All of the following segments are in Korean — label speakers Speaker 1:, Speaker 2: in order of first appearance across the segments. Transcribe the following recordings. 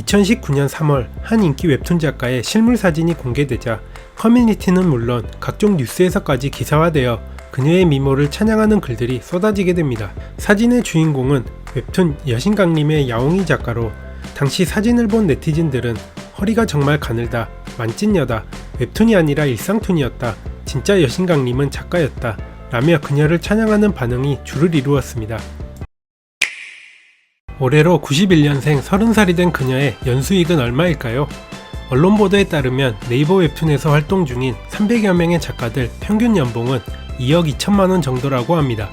Speaker 1: 2019년 3월 한 인기 웹툰 작가의 실물 사진이 공개되자 커뮤니티는 물론 각종 뉴스에서까지 기사화되어 그녀의 미모를 찬양하는 글들이 쏟아지게 됩니다. 사진의 주인공은 웹툰 여신강림의 야옹이 작가로 당시 사진을 본 네티즌들은 허리가 정말 가늘다, 만찢녀다, 웹툰이 아니라 일상툰이었다, 진짜 여신강림은 작가였다, 라며 그녀를 찬양하는 반응이 줄을 이루었습니다. 올해로 91년생 30살이 된 그녀의 연수익은 얼마일까요? 언론 보도에 따르면 네이버 웹툰에서 활동 중인 300여 명의 작가들 평균 연봉은 2억 2천만 원 정도라고 합니다.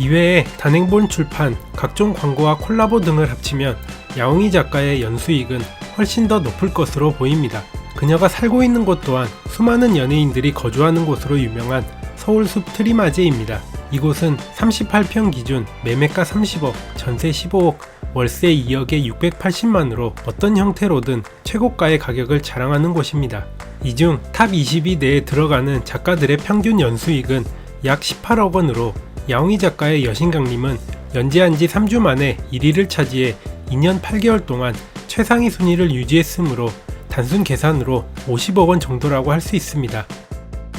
Speaker 1: 이외에 단행본 출판, 각종 광고와 콜라보 등을 합치면 야옹이 작가의 연수익은 훨씬 더 높을 것으로 보입니다. 그녀가 살고 있는 곳 또한 수많은 연예인들이 거주하는 곳으로 유명한 서울숲 트리마제입니다. 이곳은 38평 기준 매매가 30억, 전세 15억, 월세 2억에 680만으로 어떤 형태로든 최고가의 가격을 자랑하는 곳입니다. 이 중 탑 20위 내에 들어가는 작가들의 평균 연수익은 약 18억 원으로 야옹이 작가의 여신강림은 연재한 지 3주 만에 1위를 차지해 2년 8개월 동안 최상위 순위를 유지했으므로 단순 계산으로 50억 원 정도라고 할 수 있습니다.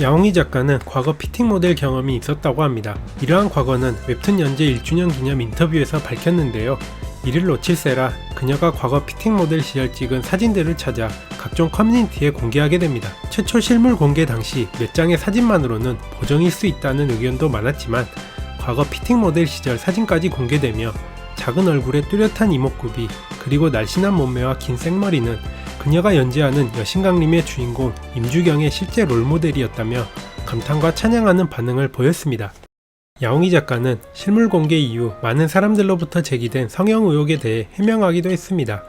Speaker 1: 야옹이 작가는 과거 피팅 모델 경험이 있었다고 합니다. 이러한 과거는 웹툰 연재 1주년 기념 인터뷰에서 밝혔는데요. 이를 놓칠세라 그녀가 과거 피팅 모델 시절 찍은 사진들을 찾아 각종 커뮤니티에 공개하게 됩니다. 최초 실물 공개 당시 몇 장의 사진만으로는 보정일 수 있다는 의견도 많았지만 과거 피팅 모델 시절 사진까지 공개되며 작은 얼굴에 뚜렷한 이목구비 그리고 날씬한 몸매와 긴 생머리는 그녀가 연재하는 여신강림의 주인공 임주경의 실제 롤모델이었다며 감탄과 찬양하는 반응을 보였습니다. 야옹이 작가는 실물 공개 이후 많은 사람들로부터 제기된 성형 의혹에 대해 해명하기도 했습니다.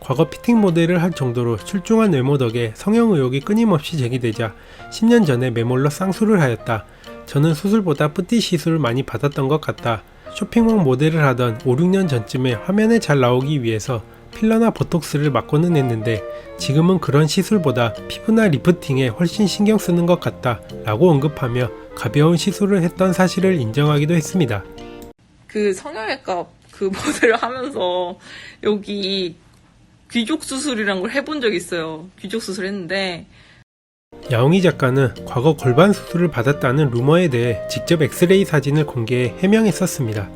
Speaker 1: 과거 피팅 모델을 할 정도로 출중한 외모 덕에 성형 의혹이 끊임없이 제기되자 10년 전에 매몰로 쌍수를 하였다. 저는 수술보다 뿌띠 시술을 많이 받았던 것 같다. 쇼핑몰 모델을 하던 5, 6년 전쯤에 화면에 잘 나오기 위해서 필러나 보톡스를 맞고는 했는데 지금은 그런 시술보다 피부나 리프팅에 훨씬 신경 쓰는 것 같다 라고 언급하며 가벼운 시술을 했던 사실을 인정하기도 했습니다.
Speaker 2: 그 성형외과 그 모델을 하면서 여기 귀족 수술이란 걸 해본 적 있어요. 귀족 수술 했는데
Speaker 1: 야옹이 작가는 과거 골반 수술을 받았다는 루머에 대해 직접 엑스레이 사진을 공개해 해명했었습니다.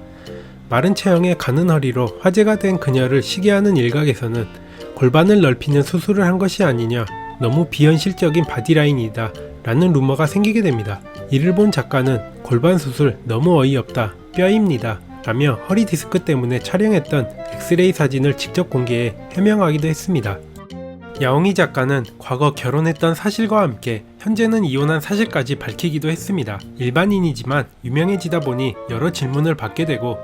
Speaker 1: 마른 체형에 가는 허리로 화제가 된 그녀를 시기하는 일각에서는 골반을 넓히는 수술을 한 것이 아니냐, 너무 비현실적인 바디라인이다 라는 루머가 생기게 됩니다. 이를 본 작가는 골반 수술 너무 어이없다, 뼈입니다 라며 허리 디스크 때문에 촬영했던 엑스레이 사진을 직접 공개해 해명하기도 했습니다. 야옹이 작가는 과거 결혼했던 사실과 함께 현재는 이혼한 사실까지 밝히기도 했습니다. 일반인이지만 유명해지다 보니 여러 질문을 받게 되고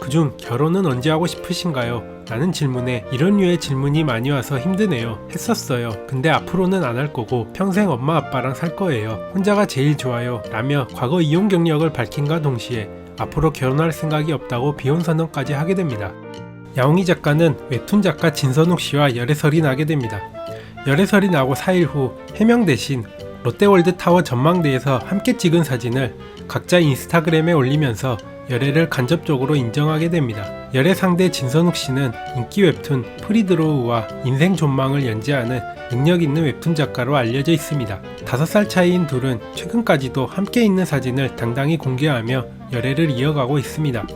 Speaker 1: 그중 결혼은 언제 하고 싶으신가요? 라는 질문에 이런 류의 질문이 많이 와서 힘드네요. 했었어요. 근데 앞으로는 안 할 거고 평생 엄마 아빠랑 살 거예요. 혼자가 제일 좋아요. 라며 과거 이혼 경력을 밝힌과 동시에 앞으로 결혼할 생각이 없다고 비혼 선언까지 하게 됩니다. 야옹이 작가는 웹툰 작가 진선욱 씨와 열애설이 나게 됩니다. 열애설이 나고 4일 후 해명 대신 롯데월드 타워 전망대에서 함께 찍은 사진을 각자 인스타그램에 올리면서 열애를 간접적으로 인정하게 됩니다. 열애 상대 진선욱 씨는 인기 웹툰 프리드로우와 인생 존망을 연재하는 능력 있는 웹툰 작가로 알려져 있습니다. 5살 차이인 둘은 최근까지도 함께 있는 사진을 당당히 공개하며 열애를 이어가고 있습니다.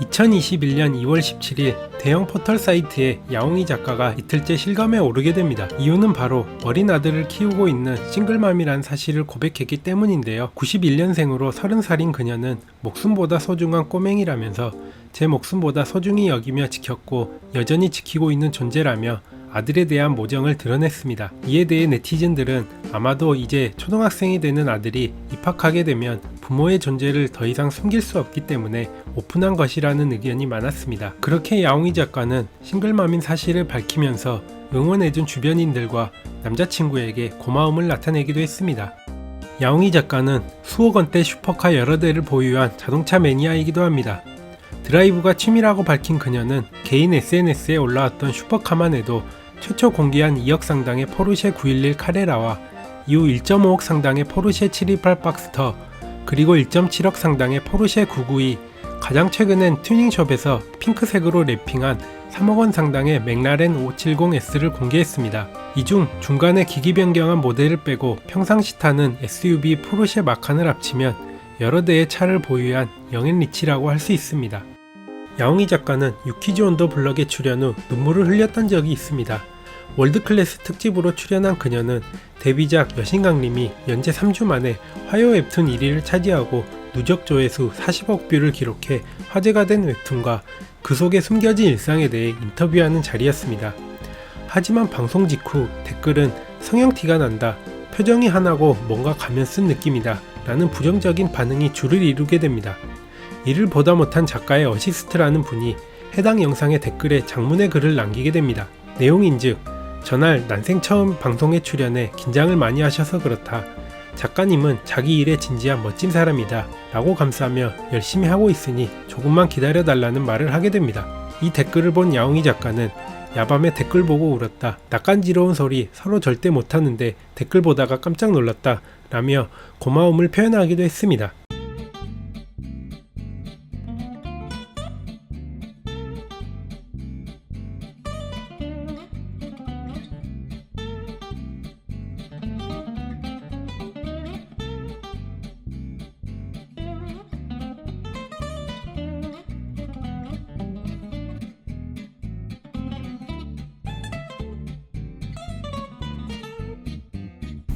Speaker 1: 2021년 2월 17일 대형 포털 사이트에 야옹이 작가가 이틀째 실감에 오르게 됩니다. 이유는 바로 어린 아들을 키우고 있는 싱글맘이란 사실을 고백했기 때문인데요. 91년생으로 30살인 그녀는 목숨보다 소중한 꼬맹이라면서 제 목숨보다 소중히 여기며 지켰고 여전히 지키고 있는 존재라며 아들에 대한 모정을 드러냈습니다. 이에 대해 네티즌들은 아마도 이제 초등학생이 되는 아들이 입학하게 되면 부모의 존재를 더 이상 숨길 수 없기 때문에 오픈한 것이라는 의견이 많았습니다. 그렇게 야옹이 작가는 싱글맘인 사실을 밝히면서 응원해준 주변인들과 남자친구에게 고마움을 나타내기도 했습니다. 야옹이 작가는 수억 원대 슈퍼카 여러 대를 보유한 자동차 매니아이기도 합니다. 드라이브가 취미라고 밝힌 그녀는 개인 SNS에 올라왔던 슈퍼카만 해도 최초 공개한 2억 상당의 포르쉐 911 카레라와 이후 1.5억 상당의 포르쉐 728 박스터 그리고 1.7억 상당의 포르쉐 992 가장 최근엔 튜닝숍에서 핑크색으로 랩핑한 3억 원 상당의 맥라렌 570S를 공개했습니다. 이 중 중간에 기기 변경한 모델을 빼고 평상시 타는 SUV 포르쉐 마칸을 합치면 여러 대의 차를 보유한 영앤 리치라고 할 수 있습니다. 야옹이 작가는 유키즈 온더 블럭에 출연 후 눈물을 흘렸던 적이 있습니다. 월드클래스 특집으로 출연한 그녀는 데뷔작 여신강림이 연재 3주 만에 화요 웹툰 1위를 차지하고 누적 조회수 40억 뷰를 기록해 화제가 된 웹툰과 그 속에 숨겨진 일상에 대해 인터뷰하는 자리였습니다. 하지만 방송 직후 댓글은 성형 티가 난다. 표정이 하나고 뭔가 가면 쓴 느낌이다. 라는 부정적인 반응이 줄을 이루게 됩니다. 이를 보다 못한 작가의 어시스트라는 분이 해당 영상의 댓글에 장문의 글을 남기게 됩니다. 내용인즉 전날 난생 처음 방송에 출연해 긴장을 많이 하셔서 그렇다. 작가님은 자기 일에 진지한 멋진 사람이다. 라고 감싸며 열심히 하고 있으니 조금만 기다려 달라는 말을 하게 됩니다. 이 댓글을 본 야옹이 작가는 야밤에 댓글 보고 울었다. 낯간지러운 소리 서로 절대 못하는데 댓글 보다가 깜짝 놀랐다. 라며 고마움을 표현하기도 했습니다.